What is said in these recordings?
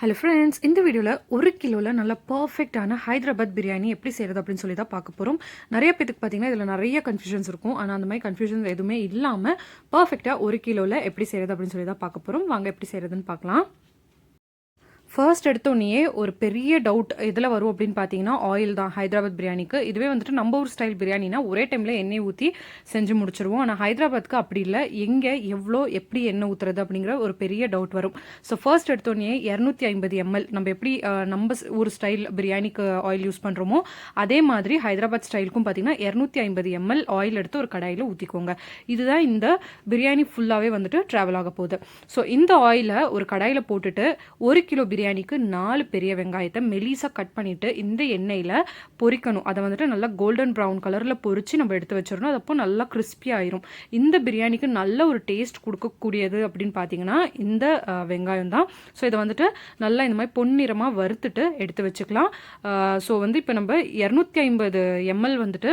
Hello friends இந்த வீடியோவில் ஒரு கிலோவில் நல்ல பர்ஃபெக்டான ஹைதராபாத் பிரியாணி எப்படி செய்கிறது அப்படின்னு சொல்லி தான் பார்க்க போகிறோம் நிறைய பேத்துக்கு பார்த்தீங்கன்னா இதில் நிறைய கன்ஃபியூஷன்ஸ் இருக்கும். ஆனால் அந்த மாதிரி கன்ஃபியூஷன்ஸ் எதுவுமே இல்லாமல் பர்ஃபெக்டாக ஒரு கிலோவில் எப்படி செய்கிறது அப்படின்னு சொல்லி தான் பார்க்க போகிறோம் வாங்க எப்படி செய்கிறதுன்னு பார்க்கலாம். ஃபர்ஸ்ட் எடுத்தோடனே ஒரு பெரிய டவுட் இதில் வரும் அப்படின்னு பார்த்தீங்கன்னா ஆயில் தான் ஹைதராபாத் பிரியாணிக்கு. இதுவே வந்துட்டு நம்ம ஊர் ஸ்டைல் பிரியாணினா ஒரே டைமில் எண்ணெய் ஊற்றி செஞ்சு முடிச்சிருவோம். ஆனால் ஹைதராபாத்துக்கு அப்படி இல்லை. எங்கே எவ்வளோ எப்படி எண்ணெய் ஊற்றுறது அப்படிங்கிற ஒரு பெரிய டவுட் வரும். ஸோ ஃபர்ஸ்ட் எடுத்தோடனே இரநூத்தி ஐம்பது எம்எல் நம்ம எப்படி நம்ம ஸ்- ஊர் ஸ்டைல் பிரியாணிக்கு ஆயில் யூஸ் பண்ணுறோமோ அதே மாதிரி ஹைதராபாத் ஸ்டைலுக்கும் பார்த்தீங்கன்னா இரநூத்தி ஐம்பது எம்எல் ஆயில் எடுத்து ஒரு கடாயில் ஊற்றிக்கோங்க இதுதான் இந்த பிரியாணி ஃபுல்லாகவே வந்துட்டு ட்ராவல் ஆக போகுது. ஸோ இந்த ஆயிலை ஒரு கடாயில் போட்டுட்டு ஒரு கிலோ பிரியாணி பிரியாணிக்கு நாலு பெரிய வெங்காயத்தை மெலிசாக கட் பண்ணிவிட்டு இந்த எண்ணெயில் பொரிக்கணும். அதை வந்துட்டு நல்லா கோல்டன் ப்ரௌன் கலரில் பொறித்து நம்ம எடுத்து வச்சிடணும். அது நல்லா கிறிஸ்பி ஆயிரும். இந்த பிரியாணிக்கு நல்ல ஒரு டேஸ்ட் கொடுக்கக்கூடியது அப்படின்னு பார்த்தீங்கன்னா இந்த வெங்காயம் தான். ஸோ இதை வந்துட்டு நல்லா இந்த மாதிரி பொன்னிறமாக வறுத்துட்டு எடுத்து வச்சுக்கலாம். ஸோ வந்து இப்போ நம்ம இரநூத்தி ஐம்பது எம்எல் வந்துட்டு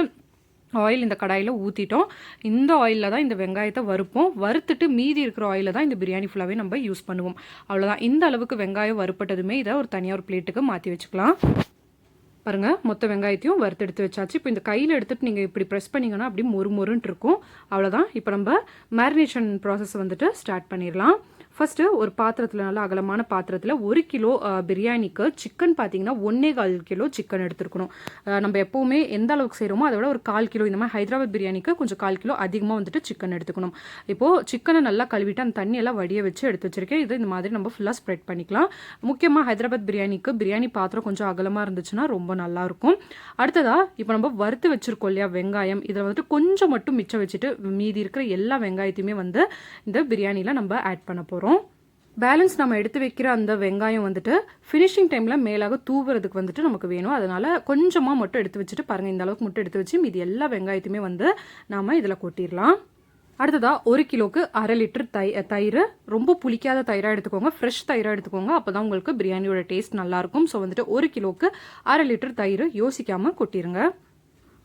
ஆயில் இந்த கடாயில் ஊற்றிட்டோம் இந்த ஆயிலில் தான் இந்த வெங்காயத்தை வறுப்போம். வறுத்துட்டு மீதி இருக்கிற ஆயிலில் தான் இந்த பிரியாணி ஃபுல்லாகவே நம்ம யூஸ் பண்ணுவோம். அவ்வளோதான் இந்த அளவுக்கு வெங்காயம் வறுப்பட்டதுமே இதை ஒரு தனியாக ஒரு பிளேட்டுக்கு மாற்றி வச்சுக்கலாம். பாருங்கள் மொத்த வெங்காயத்தையும் வறுத்து எடுத்து வச்சாச்சு. இப்போ இந்த கையில் எடுத்துகிட்டு நீங்கள் இப்படி ப்ரெஸ் பண்ணீங்கன்னா அப்படி மொறு மொறுன்ட்டு இருக்கும். அவ்வளோதான் இப்போ நம்ம மேரினேஷன் ப்ராசஸ் வந்துட்டு ஸ்டார்ட் பண்ணிடலாம். ஃபஸ்ட்டு ஒரு பாத்திரத்தில் நல்லா அகலமான பாத்திரத்தில் ஒரு கிலோ பிரியாணிக்கு சிக்கன் பார்த்தீங்கன்னா ஒன்றே கால் கிலோ சிக்கன் எடுத்துருக்கணும். நம்ம எப்போவுமே எந்த அளவுக்கு செய்கிறோமோ அதை விட ஒரு கால் கிலோ இந்த மாதிரி ஹைதராபாத் பிரியாணிக்கு கொஞ்சம் கால் கிலோ அதிகமாக வந்துட்டு சிக்கன் எடுத்துக்கணும். இப்போது சிக்கனை நல்லா கழுவிட்டு அந்த தண்ணியெல்லாம் வடிய வச்சு எடுத்து வச்சிருக்கேன். இது இந்த மாதிரி நம்ம ஃபுல்லாக ஸ்ப்ரெட் பண்ணிக்கலாம். முக்கியமாக ஹைதராபாத் பிரியாணிக்கு பிரியாணி பாத்திரம் கொஞ்சம் அகலமாக இருந்துச்சுன்னா ரொம்ப நல்லாயிருக்கும் அடுத்ததாக இப்போ நம்ம வறுத்து வச்சுருக்கோம் இல்லையா வெங்காயம். இதில் வந்துட்டு கொஞ்சம் மட்டும் மிச்சம் வச்சுட்டு மீதி இருக்கிற எல்லா வெங்காயத்தையுமே வந்து இந்த பிரியாணியில் நம்ம ஆட் பண்ண போகிறோம் பேலன்ஸ் நம்ம எடுத்து வைக்கிற அந்த வெங்காயம் வந்துட்டு ஃபினிஷிங் டைமில் மேலாக தூவுறதுக்கு வந்துட்டு நமக்கு வேணும். அதனால் கொஞ்சமாக மட்டும் எடுத்து வச்சுட்டு பாருங்கள் இந்த அளவுக்கு மட்டும் எடுத்து வச்சு மீதி எல்லா வெங்காயத்தையுமே வந்து நாம் இதில் கொட்டிடலாம். அடுத்ததாக ஒரு கிலோக்கு அரை லிட்டர் தை தயிர். ரொம்ப புளிக்காத தயிராக எடுத்துக்கோங்க ஃப்ரெஷ் தயிராக எடுத்துக்கோங்க. அப்போ தான் உங்களுக்கு பிரியாணியோட டேஸ்ட் நல்லாயிருக்கும் ஸோ வந்துட்டு ஒரு கிலோக்கு அரை லிட்டர் தயிர் யோசிக்காமல் கொட்டிடுங்க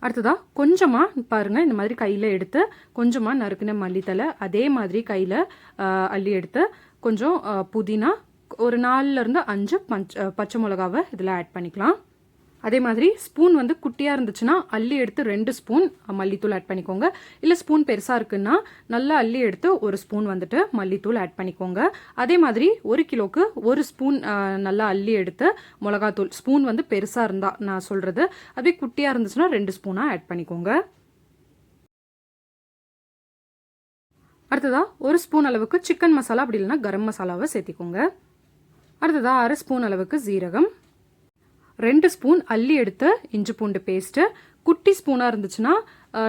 அடுத்ததாக கொஞ்சமாக பாருங்கள் இந்த மாதிரி கையில் எடுத்து கொஞ்சமாக நறுக்குன மல்லித்தலை அதே மாதிரி கையில் அள்ளி எடுத்து கொஞ்சம் புதினா ஒரு நாலுலேருந்து அஞ்சு பஞ்ச் பச்சை மிளகாவை இதில் ஆட் பண்ணிக்கலாம். அதே மாதிரி ஸ்பூன் வந்து குட்டியாக இருந்துச்சுன்னா அள்ளி எடுத்து ரெண்டு ஸ்பூன் மல்லித்தூள் ஆட் பண்ணிக்கோங்க. இல்லை ஸ்பூன் பெருசாக இருக்குன்னா நல்லா அள்ளி எடுத்து ஒரு ஸ்பூன் வந்துட்டு மல்லித்தூள் ஆட் பண்ணிக்கோங்க. அதே மாதிரி ஒரு கிலோக்கு ஒரு ஸ்பூன் நல்லா அள்ளி எடுத்து மிளகாத்தூள் ஸ்பூன் வந்து பெருசாக இருந்தால் நான் சொல்கிறது அதே குட்டியாக இருந்துச்சுன்னா ரெண்டு ஸ்பூனாக ஆட் பண்ணிக்கோங்க. அடுத்ததாக ஒரு ஸ்பூன் அளவுக்கு சிக்கன் மசாலா அப்படி இல்லைன்னா கரம் மசாலாவை சேர்த்திக்கோங்க. அடுத்ததாக அரை ஸ்பூன் அளவுக்கு ஜீரகம் ரெண்டு ஸ்பூன் அள்ளி எடுத்து இஞ்சி பூண்டு பேஸ்ட்டு குட்டி ஸ்பூனாக இருந்துச்சுன்னா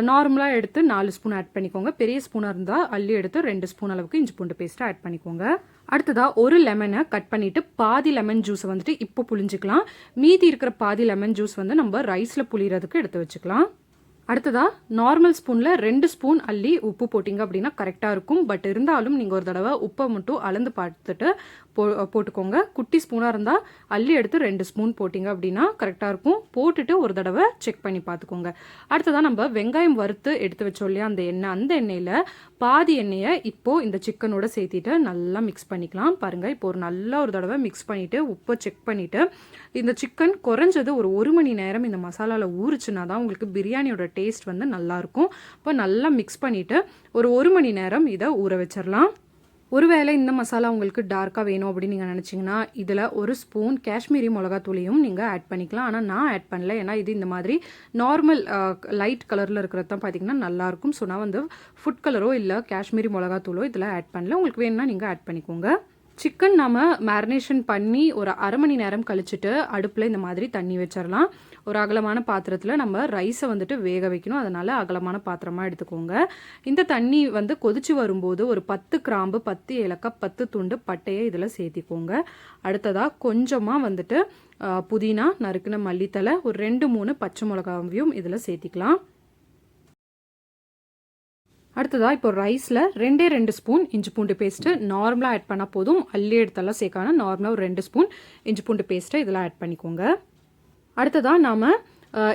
நார்மலாக எடுத்து நாலு ஸ்பூன் ஆட் பண்ணிக்கோங்க. பெரிய ஸ்பூனாக இருந்தால் அள்ளி எடுத்து ரெண்டு ஸ்பூன் அளவுக்கு இஞ்சி பூண்டு பேஸ்ட்டை ஆட் பண்ணிக்கோங்க. அடுத்ததாக ஒரு லெமனை கட் பண்ணிவிட்டு பாதி லெமன் ஜூஸை வந்துட்டு இப்போ புளிஞ்சிக்கலாம் மீதி இருக்கிற பாதி லெமன் ஜூஸ் வந்து நம்ம ரைஸில் புளிகிறதுக்கு எடுத்து வச்சுக்கலாம். அடுத்ததாக நார்மல் ஸ்பூனில் ரெண்டு ஸ்பூன் அள்ளி உப்பு போட்டிங்க அப்படின்னா கரெக்டாக இருக்கும். பட் இருந்தாலும் நீங்கள் ஒரு தடவை உப்பை மட்டும் அளந்து பார்த்துட்டு போ போட்டுக்கோங்க. குட்டி ஸ்பூனாக இருந்தால் அள்ளி எடுத்து ரெண்டு ஸ்பூன் போட்டிங்க அப்படின்னா கரெக்டாக இருக்கும். போட்டுட்டு ஒரு தடவை செக் பண்ணி பார்த்துக்கோங்க அடுத்ததாக நம்ம வெங்காயம் வறுத்து எடுத்து வச்சோம் இல்லையா அந்த எண்ணெய். அந்த எண்ணெயில் பாதி எண்ணெயை இப்போது இந்த சிக்கனோட சேர்த்திட்டு நல்லா மிக்ஸ் பண்ணிக்கலாம். பாருங்கள் இப்போ ஒரு நல்லா ஒரு தடவை மிக்ஸ் பண்ணிவிட்டு உப்பை செக் பண்ணிவிட்டு இந்த சிக்கன் குறைஞ்சது ஒரு ஒரு மணி நேரம் இந்த மசாலாவில் ஊறுச்சுன்னா தான் உங்களுக்கு பிரியாணியோட டேஸ்ட் வந்து நல்லாயிருக்கும் இப்போ நல்லா மிக்ஸ் பண்ணிவிட்டு ஒரு ஒரு மணி நேரம் இதை ஊற வச்சிடலாம் ஒருவேளை இந்த மசாலா உங்களுக்கு டார்க்காக வேணும் அப்படின்னு நீங்கள் நினச்சிங்கன்னா இதில் ஒரு ஸ்பூன் காஷ்மீரி மிளகாத்தூளையும் நீங்கள் ஆட் பண்ணிக்கலாம். ஆனால் நான் ஆட் பண்ணல. ஏன்னா இது இந்த மாதிரி நார்மல் லைட் கலரில் இருக்கிறது தான் பார்த்தீங்கன்னா நல்லாயிருக்கும். ஸோ நான் வந்து ஃபுட் கலரோ இல்லை காஷ்மீரி மிளகாத்தூளோ இதில் ஆட் பண்ணல. உங்களுக்கு வேணும்னா நீங்கள் ஆட் பண்ணிக்கோங்க. சிக்கன் நாம் மேரினேஷன் பண்ணி ஒரு அரை மணி நேரம் கழிச்சுட்டு அடுப்பில் இந்த மாதிரி தண்ணி வச்சிடலாம் ஒரு அகலமான பாத்திரத்தில் நம்ம ரைஸை வந்துட்டு வேக வைக்கணும். அதனால் அகலமான பாத்திரமாக எடுத்துக்கோங்க. இந்த தண்ணி வந்து கொதிச்சு வரும்போது ஒரு பத்து கிராம்பு பத்து ஏலக்காய் பத்து துண்டு பட்டையை இதில் சேர்த்திக்கோங்க. அடுத்ததாக கொஞ்சமாக வந்துட்டு புதினா நறுக்கின மல்லித்தலை ஒரு ரெண்டு மூணு பச்சை மிளகாவையும் இதில் சேர்த்திக்கலாம். அடுத்ததாக இப்போ ரைஸில் ரெண்டே ரெண்டு ஸ்பூன் இஞ்சி பூண்டு பேஸ்ட்டு. நார்மலாக ஆட் பண்ணால் போதும். அள்ளி எடுத்தெல்லாம் சேர்க்காம நார்மலாக ஒரு ரெண்டு ஸ்பூன் இஞ்சி பூண்டு பேஸ்ட்டை இதெல்லாம் ஆட் பண்ணிக்கோங்க. அடுத்ததாக நாம்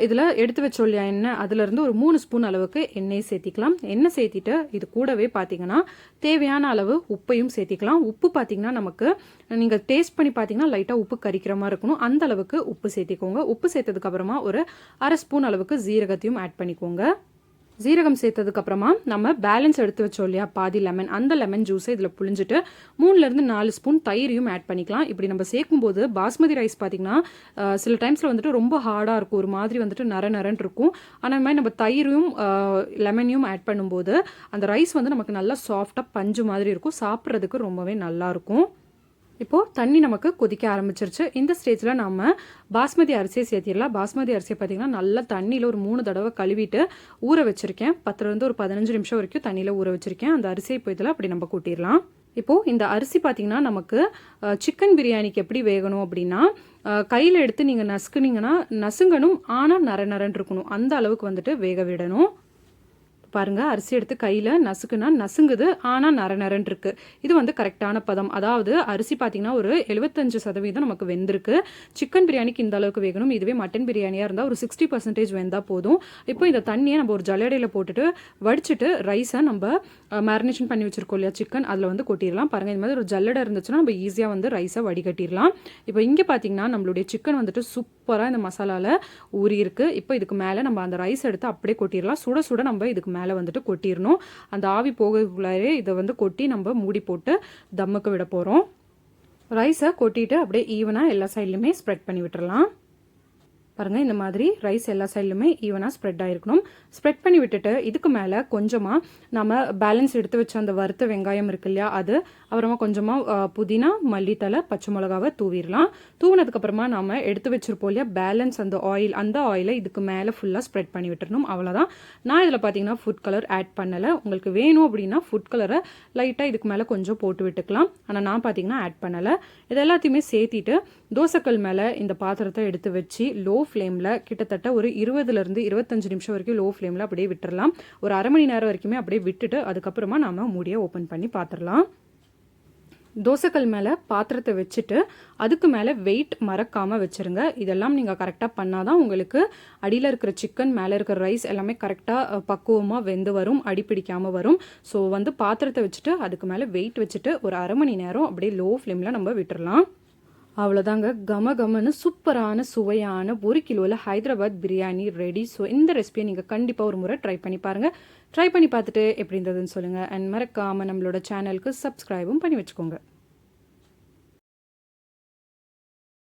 இதில் எடுத்து வச்சோல்லையா எண்ணெய் அதுலேருந்து ஒரு மூணு ஸ்பூன் அளவுக்கு எண்ணெய் சேர்த்திக்கலாம். எண்ணெய் சேர்த்திட்டு இது கூடவே பார்த்தீங்கன்னா தேவையான அளவு உப்பையும் சேர்த்திக்கலாம். உப்பு பார்த்தீங்கன்னா நமக்கு நீங்கள் டேஸ்ட் பண்ணி பார்த்தீங்கன்னா லைட்டாக உப்பு கரிக்கிற மாதிரி இருக்கணும். அந்த அளவுக்கு உப்பு சேர்த்திக்கோங்க. உப்பு சேர்த்ததுக்கப்புறமா ஒரு அரை ஸ்பூன் அளவுக்கு ஜீரகத்தையும் ஆட் பண்ணிக்கோங்க. ஜீரகம் சேர்த்ததுக்கு அப்புறமா நம்ம பேலன்ஸ் எடுத்து வச்சோம் இல்லையா? பாதி லெமன் அந்த லெமன் ஜூஸை இதில் புழிஞ்சிட்டு மூணுலேருந்து நாலு ஸ்பூன் தயிரையும் ஆட் பண்ணிக்கலாம். இப்படி நம்ம சேர்க்கும்போது பாஸ்மதி ரைஸ் பார்த்திங்கன்னா சில டைம்ஸில் வந்துட்டு ரொம்ப ஹார்டாக இருக்கும். ஒரு மாதிரி வந்துட்டு நர நரன் இருக்கும். ஆனால் இந்த மாதிரி நம்ம தயிரும் லெமனையும் ஆட் பண்ணும்போது அந்த ரைஸ் வந்து நமக்கு நல்லா சாஃப்டாக பஞ்சு மாதிரி இருக்கும். சாப்பிட்றதுக்கு ரொம்பவே நல்லாயிருக்கும் இப்போது தண்ணி நமக்கு கொதிக்க ஆரம்பிச்சிருச்சு. இந்த ஸ்டேஜில் நம்ம பாஸ்மதி அரிசியை சேர்த்திடலாம். பாஸ்மதி அரிசியை பார்த்திங்கன்னா நல்லா தண்ணியில் ஒரு மூணு தடவை கழுவிட்டு ஊற வச்சுருக்கேன். பத்துலேருந்து ஒரு பதினஞ்சு நிமிஷம் வரைக்கும் தண்ணியில் ஊற வச்சுருக்கேன். அந்த அரிசியை இப்போ இதில் அப்படி நம்ம கூட்டிடலாம். இப்போது இந்த அரிசி பார்த்திங்கன்னா நமக்கு சிக்கன் பிரியாணிக்கு எப்படி வேகணும் அப்படின்னா கையில் எடுத்து நீங்கள் நசுக்குனீங்கன்னா நசுங்கணும். ஆனால் நர நரன் இருக்கணும். அந்த அளவுக்கு வந்துட்டு வேக விடணும். பாருங்கள் அரிசி எடுத்து கையில் நசுக்குனா நசுங்குது ஆனால் நர நரன் இது வந்து கரெக்டான பதம். அதாவது அரிசி பார்த்தீங்கன்னா ஒரு எழுபத்தஞ்சு சதவீதம் நமக்கு வெந்திருக்கு. சிக்கன் பிரியாணிக்கு இந்த அளவுக்கு வேகணும். இதுவே மட்டன் பிரியாணியாக இருந்தால் ஒரு சிக்ஸ்டி பர்சன்டேஜ் வெந்தால் போதும். இப்போ இந்த தண்ணியை நம்ம ஒரு ஜல்லடையில் போட்டுட்டு வடிச்சிட்டு ரைஸை நம்ம மேரினேஷன் பண்ணி வச்சுருக்கோம் இல்லையா சிக்கன். அதில் வந்து கொட்டிடலாம். பாருங்கள் இந்த மாதிரி ஒரு ஜல்லடை இருந்துச்சுன்னா நம்ம ஈஸியாக வந்து ரைஸை வடிகட்டிடலாம். இப்போ இங்கே பார்த்தீங்கன்னா நம்மளுடைய சிக்கன் வந்துட்டு சூப்பராக இந்த மசாலாவில் ஊறியிருக்கு. இப்போ இதுக்கு மேலே நம்ம அந்த ரைஸ் எடுத்து அப்படியே கொட்டிடலாம். சுட சுட நம்ம இதுக்கு மேலே மேலே வந்துட்டு கொட்டிடணும் அந்த ஆவி போகக்குள்ளாரே இதை வந்து கொட்டி நம்ம மூடி போட்டு தம்முக்கு விட போகிறோம் ரைஸை கொட்டிட்டு அப்படியே ஈவனாக எல்லா சைட்லையுமே ஸ்ப்ரெட் பண்ணி விட்டுறலாம். பாருங்கள் இந்த மாதிரி ரைஸ் எல்லா சைட்லையுமே ஈவனாக ஸ்ப்ரெட் ஆகிருக்கணும் ஸ்ப்ரெட் பண்ணி விட்டுட்டு இதுக்கு மேலே கொஞ்சமாக நம்ம பேலன்ஸ் எடுத்து வச்ச அந்த வறுத்த வெங்காயம் இருக்கு இல்லையா அது அப்புறமா கொஞ்சமாக புதினா மல்லித்தலை பச்சை மிளகாவை தூவிடலாம். தூவினதுக்கப்புறமா நம்ம எடுத்து வச்சிருப்போம் இல்லையா பேலன்ஸ் அந்த ஆயில் அந்த ஆயிலை இதுக்கு மேலே ஃபுல்லாக ஸ்ப்ரெட் பண்ணி விட்டுறணும். அவ்வளோதான் நான் இதில் பார்த்தீங்கன்னா ஃபுட் கலர் ஆட் பண்ணலை. உங்களுக்கு வேணும் அப்படின்னா ஃபுட் கலரை லைட்டாக இதுக்கு மேலே கொஞ்சம் போட்டு விட்டுக்கலாம். ஆனால் நான் பார்த்தீங்கன்னா ஆட் பண்ணலை. இது எல்லாத்தையுமே சேர்த்திட்டு தோசைக்கல் மேலே இந்த பாத்திரத்தை எடுத்து வச்சு லோ ஃப்ளேமில் கிட்டத்தட்ட ஒரு இருபதுலேருந்து இருபத்தஞ்சு நிமிஷம் வரைக்கும் லோ ஃப்ளேமில் அப்படியே விட்டுறலாம். ஒரு அரை மணி நேரம் வரைக்குமே அப்படியே விட்டுட்டு அதுக்கப்புறமா நாம் மூடியை ஓப்பன் பண்ணி பார்த்துடலாம் தோசைக்கல் மேலே பாத்திரத்தை வச்சுட்டு அதுக்கு மேலே வெயிட் மறக்காமல் வச்சுருங்க. இதெல்லாம் நீங்கள் கரெக்டாக பண்ணால் தான் உங்களுக்கு அடியில் இருக்கிற சிக்கன் மேலே இருக்கிற ரைஸ் எல்லாமே கரெக்டாக பக்குவமாக வெந்து வரும் அடி பிடிக்காமல் வரும். ஸோ வந்து பாத்திரத்தை வச்சுட்டு அதுக்கு மேலே வெயிட் வச்சுட்டு ஒரு அரை மணி நேரம் அப்படியே லோ ஃப்ளேமில் நம்ம விட்டுடலாம் அவ்வளோதாங்க கம கமன்னு சூப்பரான சுவையான ஒரு கிலோவில் ஹைதராபாத் பிரியாணி ரெடி ஸோ இந்த ரெசிபியை நீங்கள் கண்டிப்பாக ஒரு முறை ட்ரை பண்ணி பாருங்கள் ட்ரை பண்ணி பார்த்துட்டு எப்படி இருந்ததுன்னு சொல்லுங்கள் அண்ட் மறக்காமல் நம்மளோட சேனலுக்கு சப்ஸ்கிரைபும் பண்ணி வச்சுக்கோங்க.